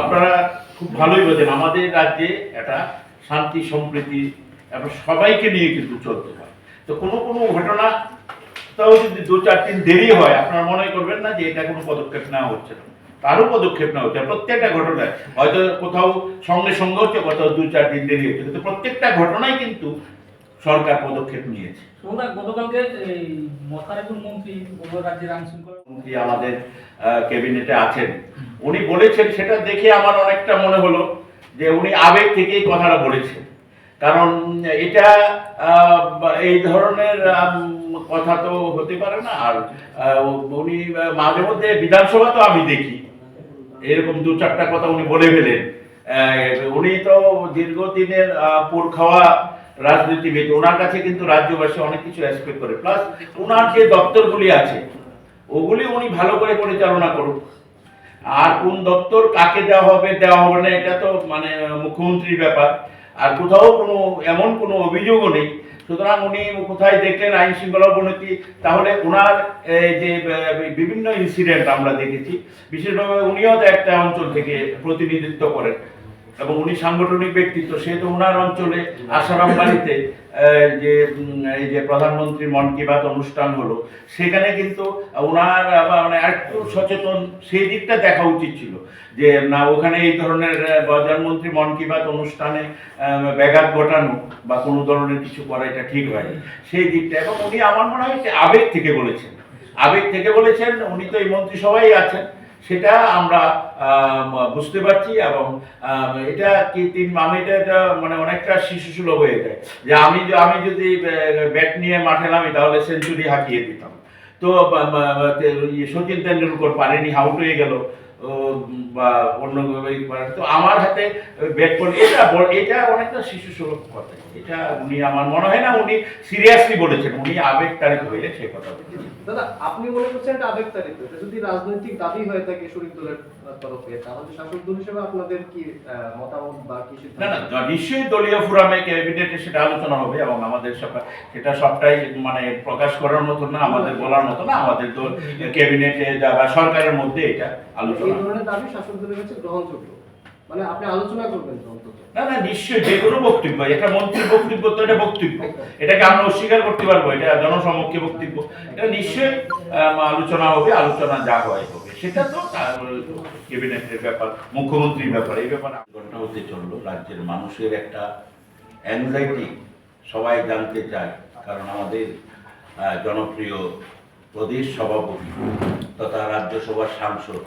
আপনারা খুব ভালোই বোঝেন, আমাদের রাজ্যে একটা শান্তি, সম্প্রীতি, এবং সবাইকে নিয়ে কিন্তু চলতে হয়। তো কোনো কোনো ঘটনা তাও যদি দু চার দিন দেরি হয়, আপনারা মনে করবেন না যে এটা কোনো পদক্ষেপ নেওয়া হচ্ছে না। তারও পদক্ষেপ নেওয়া হচ্ছে প্রত্যেকটা ঘটনায় হয়তো কোথাও সঙ্গে সঙ্গে হচ্ছে, কোথাও দু চার দিন দেরি হচ্ছে। কিন্তু প্রত্যেকটা ঘটনায় কিন্তু সরকার পদক্ষেপ নিয়েছে। গতকালকে মন্ত্রী মন্ত্রী আমাদের ক্যাবিনেটে আছেন। উনি বলেছেন সেটা দেখে আমার অনেকটা মনে হলো যে উনি আবেগ থেকেই কথাটা বলেছেন। কারণ এটা এই ধরনের কথা তো হতে পারে না। আর উনি মাঝে মধ্যে বিধানসভা তো আমি দেখি। এরকম দু চারটা কথা উনি বলে ফেলেন। উনি তো দীর্ঘদিনের পুর খাওয়া রাজনীতিবিদ ওনার কাছে কিন্তু রাজ্যবাসী অনেক কিছু এক্সপেক্ট করে। প্লাস ওনার যে দপ্তরগুলি আছে, ওগুলি উনি ভালো করে পরিচালনা করুক। আর কোন দপ্তর কাকে দেওয়া হবে দেওয়া হবে না, এটা তো মানে মুখ্যমন্ত্রীর ব্যাপার। আর কোথাও কোনো, এমন কোনো অভিযোগও নেই। সুতরাং উনি কোথায় দেখলেন আইন শৃঙ্খলা অবনতি, তাহলে ওনার যে বিভিন্ন ইনসিডেন্ট আমরা দেখেছি। বিশেষভাবে উনিও তো একটা অঞ্চল থেকে প্রতিনিধিত্ব করেন। এবং উনি সাংগঠনিক ব্যক্তিত্ব সে তো ওনার অঞ্চলে আসারাম বাড়িতে যে এই যে প্রধানমন্ত্রী মন কি বাত অনুষ্ঠান হলো, সেখানে কিন্তু ওনার মানে একটু সচেতন, সেই দিকটা দেখা উচিত ছিল। যে, না, ওখানে এই ধরনের প্রধানমন্ত্রী মন কি বাত অনুষ্ঠানে ব্যাঘাত ঘটানো বা কোনো ধরনের কিছু করা এটা ঠিক হয়নি। সেই দিকটা, এবং উনি আমার মনে হয় আবেগ থেকে বলেছেন। আবেগ থেকে বলেছেন, উনি তো এই মন্ত্রিসভায় আছেন। সেটা আমরা বুঝতে পারছি এবং এটা কি তিন আমি এটা এটা মানে অনেকটা শিশু সুলভ হয়ে যায়। যে আমি আমি যদি ব্যাট নিয়ে মাঠে নামি, তাহলে সেঞ্চুরি হাঁকিয়ে দিতাম। তো ইয়ে সচিন তেন্ডুলকর পারেনি হাউট হয়ে গেল। বা অন্য তো আমার হাতে ব্যাট বল এটা এটা অনেকটা শিশু সুলভ কথা। এটা উনি আমার মনে হয় না উনি সিরিয়াসলি বলেছেন উনি আবেগ তারিখ হয়ে সে কথা বলেছেন। দাদা আপনি মনে করছেন এটা আবেগতাড়িত এটা যদি রাজনৈতিক দাবি হয়ে থাকে শরীর দলের তরফে তাহলে শাসক দল হিসেবে আপনাদের কি আহ, মতামত বা কি না সিদ্ধান্ত না নিশ্চয়ই দলীয় ফোরামে ক্যাবিনেটে সেটা আলোচনা হবে এবং আমাদের সব সেটা সবটাই মানে প্রকাশ করার মতো না আমাদের বলার মতো না আমাদের তো ক্যাবিনেটে বা সরকারের মধ্যে এটা এই ধরনের দাবি শাসক দলের কাছে গ্রহণযোগ্য। মানে আপনি আলোচনা করবেন না না নিশ্চয়ই যে কোনো বক্তব্য এটা মন্ত্রীর বক্তব্য তো এটা বক্তব্য। এটাকে আমরা অস্বীকার করতে পারব এটা জনসমক্ষে বক্তব্য। এটা নিশ্চয়ই আলোচনা হবে আলোচনা যা হয় হবে। সেটা তো ক্যাবিনেটের ব্যাপার মুখ্যমন্ত্রীর ব্যাপার এই ব্যাপার ঘটনা হতে চলল রাজ্যের মানুষের একটা অ্যাংজাইটি সবাই জানতে চায় কারণ আমাদের আহ, জনপ্রিয় প্রদেশ সভাপতি তথা রাজ্যসভার সাংসদ।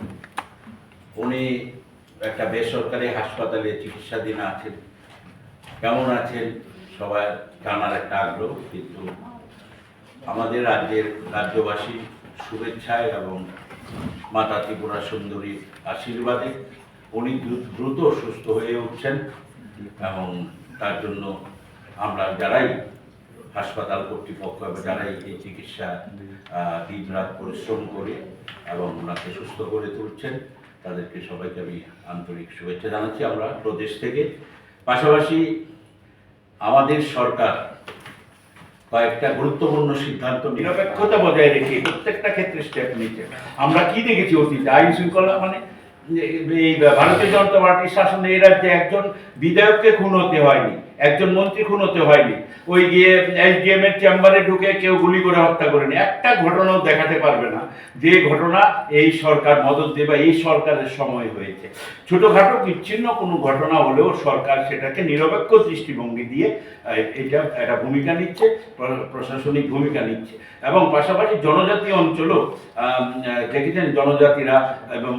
উনি একটা বেসরকারি হাসপাতালে চিকিৎসাধীন আছেন। কেমন আছেন? সবাই জানার একটা আগ্রহ কিন্তু আমাদের রাজ্যের রাজ্যবাসী শুভেচ্ছায় এবং মাতা ত্রিপুরা সুন্দরীর আশীর্বাদে উনি দ্রু- দ্রুত সুস্থ হয়ে উঠছেন এবং তার জন্য আমরা যারাই হাসপাতাল কর্তৃপক্ষ এবং যারাই এই চিকিৎসা আহ, দিনরাত পরিশ্রম করে এবং ওনাকে সুস্থ করে তুলছেন তাদেরকে সবাইকে আমি আন্তরিক শুভেচ্ছা জানাচ্ছি। আমরা প্রদেশ থেকে। পাশাপাশি আমাদের সরকার কয়েকটা গুরুত্বপূর্ণ সিদ্ধান্ত নিরপেক্ষতা বজায় রেখে প্রত্যেকটা ক্ষেত্রে স্টেপ নিচ্ছে আমরা কি দেখেছি অতীতে? আইন শৃঙ্খলা মানে এই ভারতীয় জনতা পার্টির শাসনে এই রাজ্যে একজন বিধায়ককে খুন হতে হয়নি। একজন মন্ত্রী খুন হতে হয়নি। ওই গিয়ে এসডিএম এর চেম্বারে ঢুকে কেউ গুলি করে হত্যা করেনি। একটা ঘটনাও দেখাতে পারবে না। যে ঘটনা এই সরকার মদত দিয়ে বা এই সরকারের সময় হয়েছে। ছোটখাটো বিচ্ছিন্ন কোনো ঘটনা হলেও সরকার সেটাকে নিরপেক্ষ দৃষ্টিভঙ্গি দিয়ে এটা একটা ভূমিকা নিচ্ছে প্রশাসনিক ভূমিকা নিচ্ছে। এবং পাশাপাশি জনজাতি অঞ্চলও দেখেছেন জনজাতিরা এবং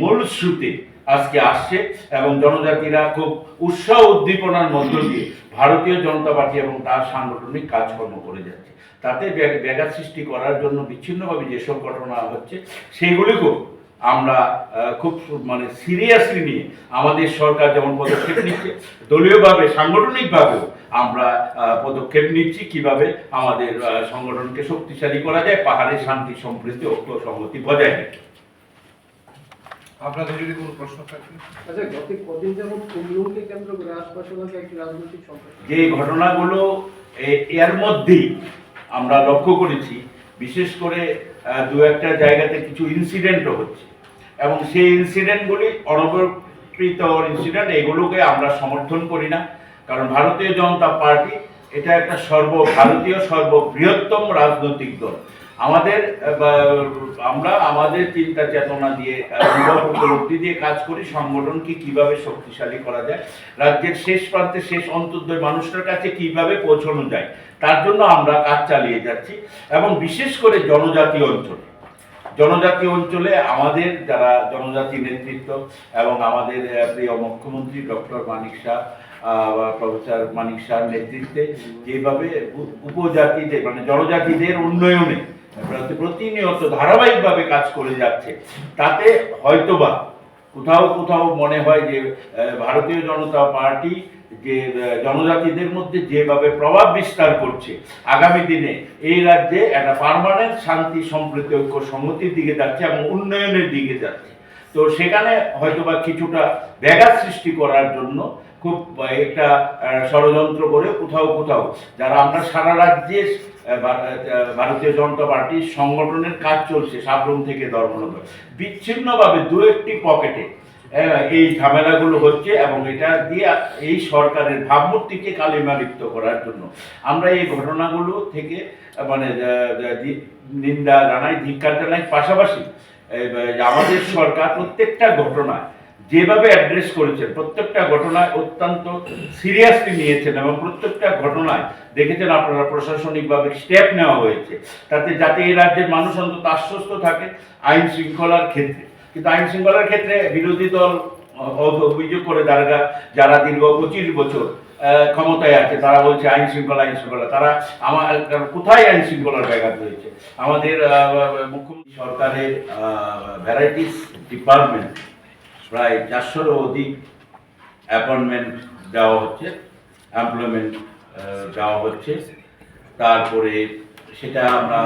মূল স্রোতে আজকে আসছে এবং জনজাতিরা খুব উৎসাহ উদ্দীপনার মধ্য দিয়ে ভারতীয় জনতা পার্টি এবং তার সাংগঠনিক কাজকর্ম করে যাচ্ছে। তাতে ব্যাঘাত সৃষ্টি করার জন্য বিচ্ছিন্নভাবে যেসব ঘটনা হচ্ছে, সেগুলিকেও আমরা খুব মানে সিরিয়াসলি নিয়ে আমাদের সরকার যেমন পদক্ষেপ নিচ্ছে, দলীয়ভাবে, সাংগঠনিকভাবেও আমরা পদক্ষেপ নিচ্ছি কীভাবে আমাদের সংগঠনকে শক্তিশালী করা যায় পাহাড়ের শান্তি সম্প্রীতি ঐক্য সংহতি বজায় রেখে। আপনাদের যদি কোনো প্রশ্ন থাকে। আচ্ছা গত কদিন যেমন কুমলুমকে কেন্দ্র করে আশপাশে একটি রাজনৈতিক সংকট। যে ঘটনাগুলো এর মধ্যেই আমরা লক্ষ্য করেছি বিশেষ করে দু একটা জায়গাতে কিছু ইনসিডেন্টও হচ্ছে। এবং সেই ইনসিডেন্টগুলি অনবরকৃত ইনসিডেন্ট এগুলোকে আমরা সমর্থন করি না। কারণ ভারতীয় জনতা পার্টি এটা একটা সর্ব ভারতীয় সর্ববৃহত্তম রাজনৈতিক দল। আমাদের আমরা আমাদের চিন্তা চেতনা দিয়ে উপলব্ধি দিয়ে কাজ করি, সংগঠনকে কীভাবে শক্তিশালী করা যায়, রাজ্যের শেষ প্রান্তে শেষ অন্তর্দয় মানুষটার কাছে কীভাবে পৌঁছানো যায়, তার জন্য আমরা কাজ চালিয়ে যাচ্ছি, এবং বিশেষ করে জনজাতি অঞ্চলে। জনজাতি অঞ্চলে আমাদের যারা জনজাতি নেতৃত্ব এবং আমাদের প্রিয় মুখ্যমন্ত্রী ডক্টর মানিক শাহ প্রফেসর মানিক শাহর নেতৃত্বে যেভাবে উপজাতিদের মানে জনজাতিদের উন্নয়নে প্রতিনিয়ত ধারাবাহিকভাবে কাজ করে যাচ্ছে। তাতে হয়তোবা কোথাও কোথাও মনে হয় যে ভারতীয় জনতা পার্টি যে জনজাতিদের মধ্যে যেভাবে প্রভাব বিস্তার করছে, আগামী দিনে এই রাজ্যে একটা পার্মানেন্ট শান্তি, সম্প্রীতি, ঐক্য সংহতির দিকে যাচ্ছে এবং উন্নয়নের দিকে যাচ্ছে। তো সেখানে হয়তোবা কিছুটা ব্যাঘাত সৃষ্টি করার জন্য খুব একটা ষড়যন্ত্র করে কোথাও কোথাও, যারা আমরা সারা রাজ্যে ভারতীয় জনতা পার্টির সংগঠনের কাজ চলছে সাবরুম থেকে ধর্মনগর বিচ্ছিন্নভাবে দু একটি পকেটে এই ঝামেলাগুলো হচ্ছে এবং এটা দিয়ে এই সরকারের ভাবমূর্তিকে কালিমালিপ্ত করার জন্য। আমরা এই ঘটনাগুলো থেকে মানে নিন্দা জানাই, ধিক্কার জানাই। পাশাপাশি আমাদের সরকার প্রত্যেকটা ঘটনায় যেভাবে অ্যাড্রেস করেছেন, প্রত্যেকটা ঘটনায় অত্যন্ত সিরিয়াসলি নিয়েছেন এবং প্রত্যেকটা ঘটনায় দেখেছেন আপনারা প্রশাসনিকভাবে স্টেপ নেওয়া হয়েছে। তাতে যাতে এই রাজ্যের মানুষ অন্তত আশ্বস্ত থাকে আইন শৃঙ্খলার ক্ষেত্রে। কিন্তু আইন শৃঙ্খলার ক্ষেত্রে বিরোধী দল অভিযোগ করে যারা যারা দীর্ঘ পঁচিশ বছর ক্ষমতায় আছে, তারা বলছে আইন শৃঙ্খলা আইন শৃঙ্খলা। তারা আমার কোথায় আইন শৃঙ্খলার ব্যাঘাত হয়েছে আমাদের মুখ্যমন্ত্রী সরকারের ভ্যারাইটিস ডিপার্টমেন্ট প্রায় চারশোরও অধিক অ্যাপয়েন্টমেন্ট দেওয়া হচ্ছে এমপ্লয়মেন্ট দেওয়া হচ্ছে। তারপরে সেটা আমরা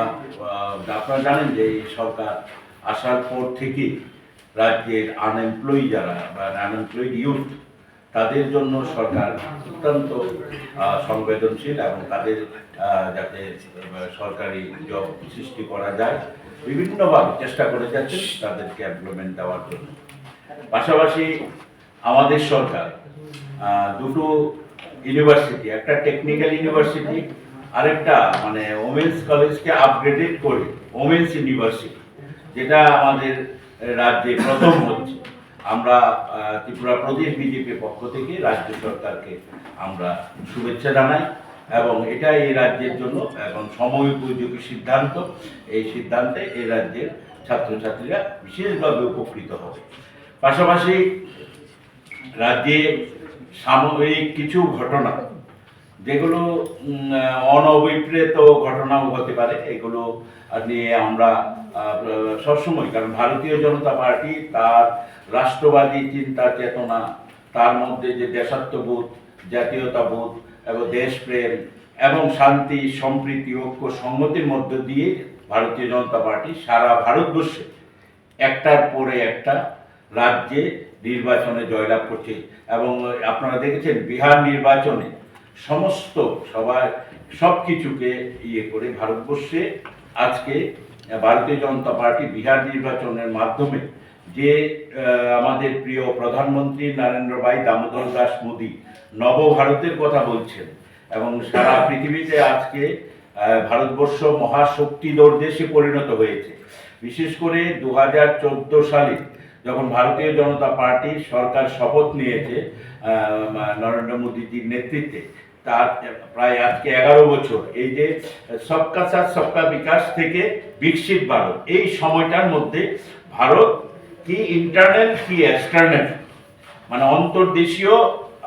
আপনারা জানেন যে এই সরকার আসার পর থেকে রাজ্যের আনএমপ্লয়ি যারা বা আনএমপ্লয়েড ইউথ তাদের জন্য সরকার অত্যন্ত সংবেদনশীল এবং তাদের যাতে সরকারি জব সৃষ্টি করা যায়। বিভিন্নভাবে চেষ্টা করে যাচ্ছেন তাদেরকে এমপ্লয়মেন্ট দেওয়ার জন্য। পাশাপাশি আমাদের সরকার দুটো ইউনিভার্সিটি একটা টেকনিক্যাল ইউনিভার্সিটি আরেকটা মানে ওমেন্স কলেজকে আপগ্রেডেড করে ওমেন্স ইউনিভার্সিটি যেটা আমাদের রাজ্যে প্রথম হচ্ছে। আমরা ত্রিপুরা প্রদেশ বিজেপির পক্ষ থেকে রাজ্য সরকারকে আমরা শুভেচ্ছা জানাই এবং এটা এই রাজ্যের জন্য এবং সময় উপযোগী সিদ্ধান্ত। এই সিদ্ধান্তে এই রাজ্যের ছাত্রছাত্রীরা বিশেষভাবে উপকৃত হবে। পাশাপাশি রাজ্যে সাময়িক কিছু ঘটনা, যেগুলো অনভিপ্রেত ঘটনাও হতে পারে, এগুলো নিয়ে আমরা সবসময়, কারণ ভারতীয় জনতা পার্টি তার রাষ্ট্রবাদী চিন্তা চেতনা, তার মধ্যে যে দেশাত্মবোধ, জাতীয়তাবোধ এবং দেশপ্রেম এবং শান্তি, সম্প্রীতি, ঐক্য, সংহতির মধ্য দিয়ে ভারতীয় জনতা পার্টি সারা ভারতবর্ষে একটার পরে একটা রাজ্যে নির্বাচনে জয়লাভ করছে। এবং আপনারা দেখেছেন, বিহার নির্বাচনে সমস্ত সবাই সব কিছুকে ইয়ে করে ভারতবর্ষে আজকে ভারতীয় জনতা পার্টি বিহার নির্বাচনের মাধ্যমে যে আমাদের প্রিয় প্রধানমন্ত্রী নরেন্দ্র ভাই দামোদর দাস মোদী নবভারতের কথা বলছেন এবং সারা পৃথিবীতে আজকে ভারতবর্ষ মহাশক্তিধর দেশে পরিণত হয়েছে। বিশেষ করে দু হাজার চোদ্দ সালে যখন ভারতীয় জনতা পার্টি সরকার শপথ নিয়েছে নরেন্দ্র মোদীজির নেতৃত্বে, তার প্রায় আজকে এগারো বছর, এই যে সবকা সাথ, সবকা বিকাশ থেকে বিকশিত ভারত, এই সময়টার মধ্যে ভারত কি ইন্টারনাল কি এক্সটার্নাল মানে অন্তর্দেশীয়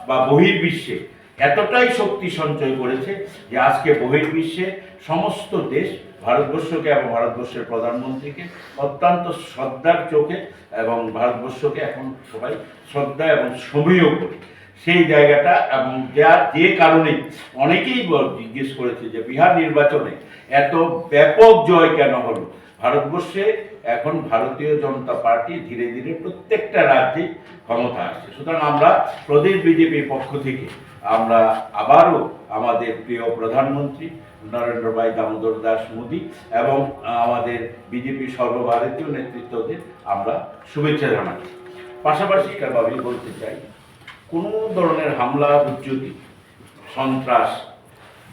বা বহির্বিশ্বে এতটাই শক্তি সঞ্চয় করেছে যে আজকে বহির্বিশ্বে সমস্ত দেশ ভারতবর্ষকে এবং ভারতবর্ষের প্রধানমন্ত্রীকে অত্যন্ত শ্রদ্ধার চোখে এবং ভারতবর্ষকে এখন সবাই শ্রদ্ধা এবং সমীহ করে। সেই জায়গাটা এবং যা, যে কারণে অনেকেই জিজ্ঞেস করেছে যে বিহার নির্বাচনে এত ব্যাপক জয় কেন হলো? ভারতবর্ষে এখন ভারতীয় জনতা পার্টি ধীরে ধীরে প্রত্যেকটা রাজ্যে ক্ষমতা আসছে। সুতরাং আমরা প্রদেশ বিজেপির পক্ষ থেকে আমরা আবারও আমাদের প্রিয় প্রধানমন্ত্রী নরেন্দ্র ভাই দামোদর দাস মোদী এবং আমাদের বিজেপি সর্বভারতীয় নেতৃত্বদের আমরা শুভেচ্ছা জানাচ্ছি। পাশাপাশি ভাবেই বলতে চাই, কোনো ধরনের হামলা উদ্যোগী সন্ত্রাস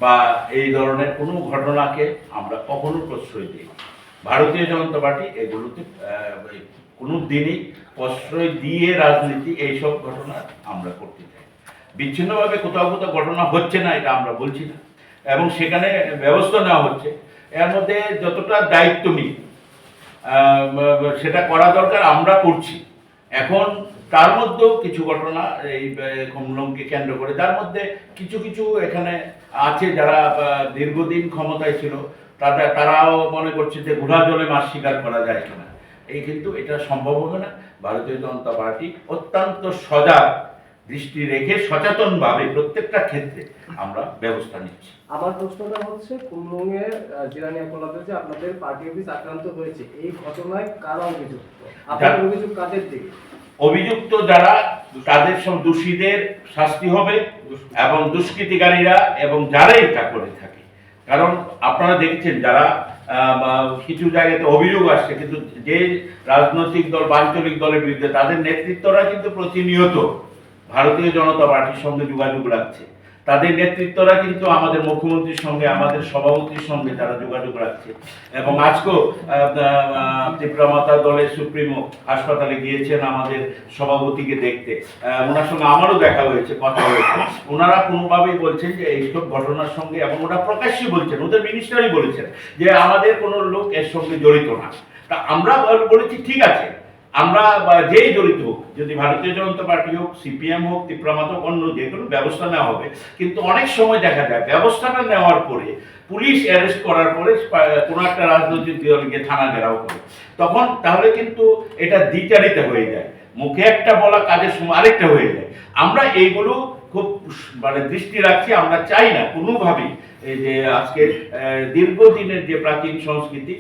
বা এই ধরনের কোনো ঘটনাকে আমরা কখনো প্রশ্রয় দিই ভারতীয় জনতা পার্টি এগুলোতে কোনো দিনই প্রশ্রয় দিয়ে রাজনীতি এইসব ঘটনা আমরা করতে চাই বিচ্ছিন্নভাবে কোথাও কোথাও ঘটনা হচ্ছে না, এটা আমরা বলছি না। এবং সেখানে ব্যবস্থা নেওয়া হচ্ছে। এর মধ্যে যতটা দায়িত্ব নিই সেটা করা দরকার আমরা করছি। এখন তার মধ্যেও কিছু ঘটনা এই কমলমকে কেন্দ্র করে। তার মধ্যে কিছু কিছু এখানে আছে যারা দীর্ঘদিন ক্ষমতায় ছিল তারা তারাও মনে করছে যে ঘোড়া জলে মাছ শিকার করা যায় কিনা। এই কিন্তু এটা সম্ভব হবে না। ভারতীয় জনতা পার্টি অত্যন্ত সজাগ দৃষ্টি রেখে সচেতনভাবে প্রত্যেকটা ক্ষেত্রে আমরা ব্যবস্থা নিচ্ছি। আমার প্রশ্নটা হচ্ছে কুমরুঙে জিরানিয়া কলাতে যে আপনাদের পার্টি অফিস আক্রান্ত হয়েছে এই ঘটনায় কারা অভিযুক্ত? আপনাদের অভিযোগ কাদের দিকে? অভিযুক্ত যারা তাদের সব দোষীদের শাস্তি হবে এবং দুষ্কৃতিকারীরা এবং যারাই তা করে থাকে। কারণ আপনারা দেখছেন যারা কিছু জায়গাতে অভিযোগ আসছে কিন্তু যে রাজনৈতিক দল বা আঞ্চলিক দলের বিরুদ্ধে তাদের নেতৃত্বরা কিন্তু প্রতিনিয়ত ভারতীয় জনতা পার্টির সঙ্গে যোগাযোগ রাখছে। তাদের নেতৃত্বরা কিন্তু আমাদের মুখ্যমন্ত্রীর সঙ্গে, আমাদের সভাপতির সঙ্গে তারা যোগাযোগ রাখছে। এবং আজকেও ত্রিপুরা মাতা দলের সুপ্রিমো হাসপাতালে গিয়েছেন আমাদের সভাপতিকে দেখতে। ওনার সঙ্গে আমারও দেখা হয়েছে, কথা হয়েছে। ওনারা কোনোভাবেই বলছেন যে এইসব ঘটনার সঙ্গে, এবং ওরা প্রকাশ্যে বলছেন, ওদের মিনিস্টারই বলেছেন যে আমাদের কোনো লোক এর সঙ্গে জড়িত না। তা আমরা বলেছি, ঠিক আছে। আমরা যেই জড়িত হোক, যদি ভারতীয় জনতা পার্টি হোক, সিপিএম হোক ত্রিপুরামাত হোক, অন্য যে কোনো ব্যবস্থা নেওয়া হবে। কিন্তু অনেক সময় দেখা যায়, ব্যবস্থাটা নেওয়ার পরে, পুলিশ অ্যারেস্ট করার পরে কোনো একটা রাজনৈতিক দলকে থানা ঘেরাও করে। তখন তাহলে কিন্তু এটা দ্বিচারিতা হয়ে যায়। মুখে একটা বলা, কাজের সময় আরেকটা হয়ে যায়। আমরা এইগুলো খুব মানে দৃষ্টি রাখছি আমরা চাই না কোনোভাবেই এই যে আজকে দীর্ঘদিনের যে প্রাচীন সংস্কৃতি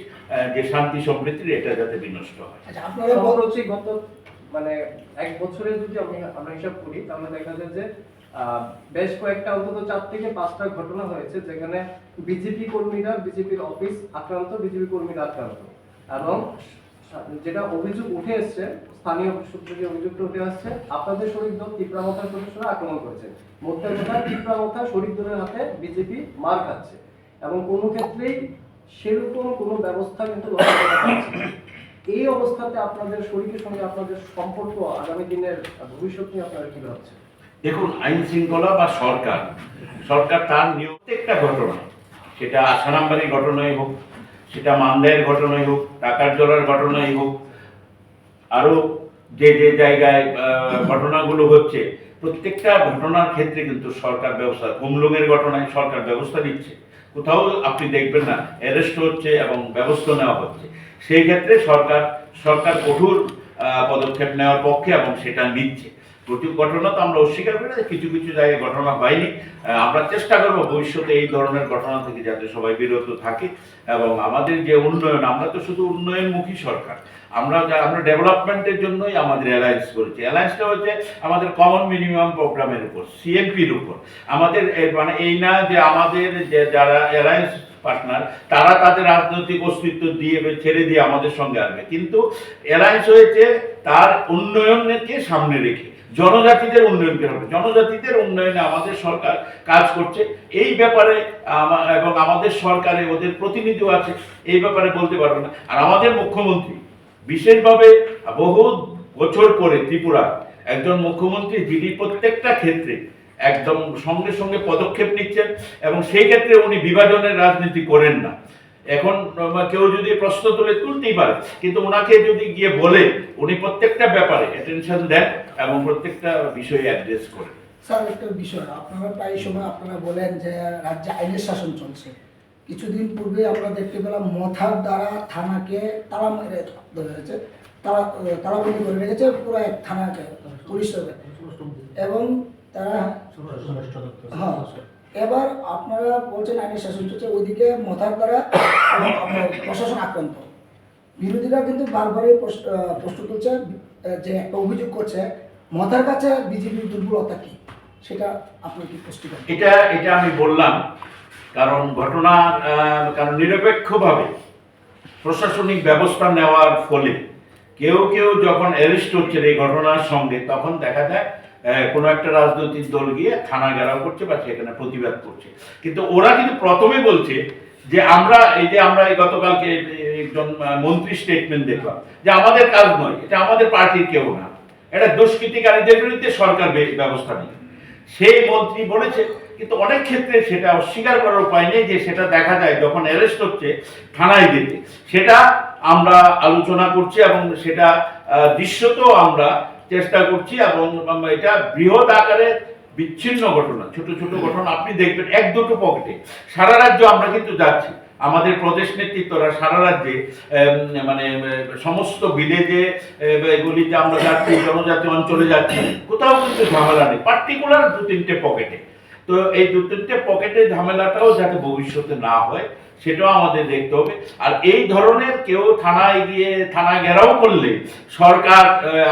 যে শান্তি সমৃদ্ধির এটা যাতে বিনষ্ট হয়। আচ্ছা আপনারা সম্প্রতি গত মানে এক বছরে যদি আমরা হিসাব করি তাহলে দেখা যায় যে আহ, বেশ কয়েকটা অন্তত চার থেকে পাঁচটা ঘটনা হয়েছে যেখানে বিজেপি কর্মীরা বিজেপির অফিস আক্রান্ত বিজেপি কর্মীরা আক্রান্ত। এবং যেটা অভিযোগ উঠে এসছে, স্থানীয় সূত্রে যে অভিযোগটা উঠে আসছে, আপনাদের শরীর দল তীব্রামথার সদস্যরা আক্রমণ করেছে। মধ্যে কথা তীব্রামথা শরীর দলের হাতে বিজেপি মার খাচ্ছে এবং কোনো ক্ষেত্রেই সেরকম কোনো ব্যবস্থা কিন্তু এই অবস্থাতে আপনাদের শরীরের সঙ্গে আপনাদের সম্পর্ক আগামী দিনের ভবিষ্যৎ নিয়ে আপনারা কি ভাবছেন? দেখুন, আইন শৃঙ্খলা বা সরকার সরকার তার নিয়ম প্রত্যেকটা ঘটনা, সেটা আশা আসানাম্বারি ঘটনাই হোক সেটা মান্দায়ের ঘটনাই হোক, টাকার জলের ঘটনাই হোক আরও যে যে জায়গায় ঘটনাগুলো হচ্ছে, প্রত্যেকটা ঘটনার ক্ষেত্রে কিন্তু সরকার ব্যবস্থা, কুমলুঙের ঘটনায় সরকার ব্যবস্থা নিচ্ছে। কোথাও আপনি দেখবেন না অ্যারেস্ট হচ্ছে এবং ব্যবস্থা নেওয়া হচ্ছে। সেই ক্ষেত্রে সরকার সরকার কঠোর পদক্ষেপ নেওয়ার পক্ষে এবং সেটা নিচ্ছে। প্রচুর ঘটনা তো আমরা অস্বীকার করি না কিছু কিছু জায়গায় ঘটনা হয়নি। আমরা চেষ্টা করব ভবিষ্যতে এই ধরনের ঘটনা থেকে যাতে সবাই বিরত থাকে এবং আমাদের যে উন্নয়ন, আমরা তো শুধু উন্নয়নমুখী সরকার। আমরা আমরা ডেভেলপমেন্টের জন্যই আমাদের অ্যালায়েন্স করেছি। অ্যালায়েন্সটা হচ্ছে আমাদের কমন মিনিমাম প্রোগ্রামের উপর সিএমপির উপর। আমাদের মানে এই না যে আমাদের যে যারা অ্যালায়েন্স পার্টনার তারা তাদের রাজনৈতিক অস্তিত্ব দিয়ে ছেড়ে দিয়ে আমাদের সঙ্গে আসবে। কিন্তু অ্যালায়েন্স হয়েছে তার উন্নয়নকে সামনে রেখে। জনজাতিদের উন্নয়নকে হবে? জনজাতিদের উন্নয়নে আমাদের সরকার কাজ করছে। এই ব্যাপারে এবং আমাদের সরকারে ওদের প্রতিনিধিও আছে, এই ব্যাপারে বলতে পারবে না। আর আমাদের মুখ্যমন্ত্রী বিশেষভাবে বহু বছর পরে ত্রিপুরা একজন মুখ্যমন্ত্রী, যিনি প্রত্যেকটা ক্ষেত্রে একদম সঙ্গে সঙ্গে পদক্ষেপ নিচ্ছেন এবং সেই ক্ষেত্রে উনি বিভাজনের রাজনীতি করেন না। এখন কেউ যদি প্রশ্ন তুলে তুলতেই পারে কিন্তু ওনাকে যদি গিয়ে বলে উনি প্রত্যেকটা ব্যাপারে অ্যাটেনশন দেন এবং প্রত্যেকটা বিষয়ে অ্যাড্রেস করেন। স্যার একটা বিষয় আপনারা প্রায় সময় আপনারা বলেন যে রাজ্যে আইনের শাসন চলছে। কিছুদিন পূর্বে আমরা দেখতে পেলাম মথার দ্বারা থানাকে তালা মেরে ধরে রেখেছে তারা তালাবন্দি করে রেখেছে পুরো এক থানাকে পুলিশ এবং তারা হ্যাঁ এবার আপনারা বলছেন আইনের শাসন চলছে, ওইদিকে মথার আপনার প্রশাসন আক্রান্ত। বিরোধীরা কিন্তু বারবারই প্রশ্ন তুলছে যে একটা অভিযোগ করছে, মথার কাছে বিজেপির দুর্বলতা কি? সেটা আপনি কি এটা এটা আমি বললাম, কারণ ঘটনা কারণ নিরপেক্ষভাবে প্রশাসনিক ব্যবস্থা নেওয়ার ফলে কেউ কেউ যখন অ্যারেস্ট হচ্ছে এই ঘটনার সঙ্গে, তখন দেখা যায় কোনো একটা রাজনৈতিক দল গিয়ে থানা ঘেরাও করছে বা সেখানে প্রতিবাদ করছে। কিন্তু ওরা কিন্তু প্রথমে বলছে যে আমরা, এই যে আমরা এই গতকালকে একজন মন্ত্রী স্টেটমেন্ট দেখলাম, যে আমাদের কাজ নয়, এটা আমাদের পার্টির কেউ না। এটা দুষ্কৃতিকারীদের বিরুদ্ধে সরকার ব্যবস্থা নেই সেই মন্ত্রী বলেছে, কিন্তু অনেক ক্ষেত্রে সেটা অস্বীকার করার উপায় নেই যে সেটা দেখা যায় যখন অ্যারেস্ট হচ্ছে থানায় যেতে সেটা আমরা আলোচনা করছি এবং সেটা আহ, দৃশ্যতেও আমরা চেষ্টা করছি এবং এটা বৃহৎ আকারে বিচ্ছিন্ন ঘটনা ছোট ছোট ঘটনা আপনি দেখবেন এক দুটো পকেটে। সারা রাজ্য আমরা কিন্তু যাচ্ছি। আমাদের প্রদেশ নেতৃত্বরা সারা রাজ্যে মানে সমস্ত ভিলেজে এগুলিতে আমরা যাচ্ছি জনজাতি অঞ্চলে যাচ্ছি। কোথাও কিন্তু ঝামেলা নেই পার্টিকুলার দু তিনটে পকেটে। তো এই দু তিনটে পকেটে ঝামেলাটাও যাতে ভবিষ্যতে না হয় সেটাও আমাদের দেখতে হবে। আর এই ধরনের কেউ থানায় গিয়ে থানা গেরাও করলে সরকার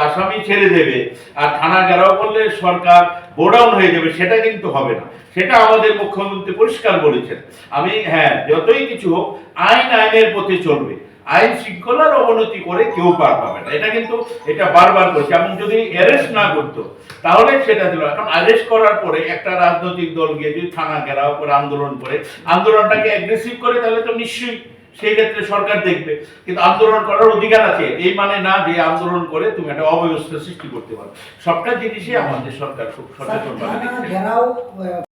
আসামি ছেড়ে দেবে। আর থানা গেরাও করলে সরকার গোডাউন হয়ে যাবে, সেটা কিন্তু হবে না। সেটা আমাদের মুখ্যমন্ত্রী পরিষ্কার বলেছেন। আমি হ্যাঁ যতই কিছু হোক, আইন আইনের পথে চলবে। আইন শৃঙ্খলার অবনতি করে কেউ পার পাবে না। এটা কিন্তু এটা বারবার করছে এবং যদি অ্যারেস্ট না করতো তাহলে সেটা দিল এখন অ্যারেস্ট করার পরে একটা রাজনৈতিক দল গিয়ে যদি থানা ঘেরাও করে আন্দোলন করে আন্দোলনটাকে অ্যাগ্রেসিভ করে তাহলে তো নিশ্চয়ই সেই ক্ষেত্রে সরকার দেখবে। কিন্তু আন্দোলন করার অধিকার আছে। এই মানে না যে আন্দোলন করে তুমি একটা অব্যবস্থা সৃষ্টি করতে পারো। সবটা জিনিসই আমাদের সরকার খুব সচেতন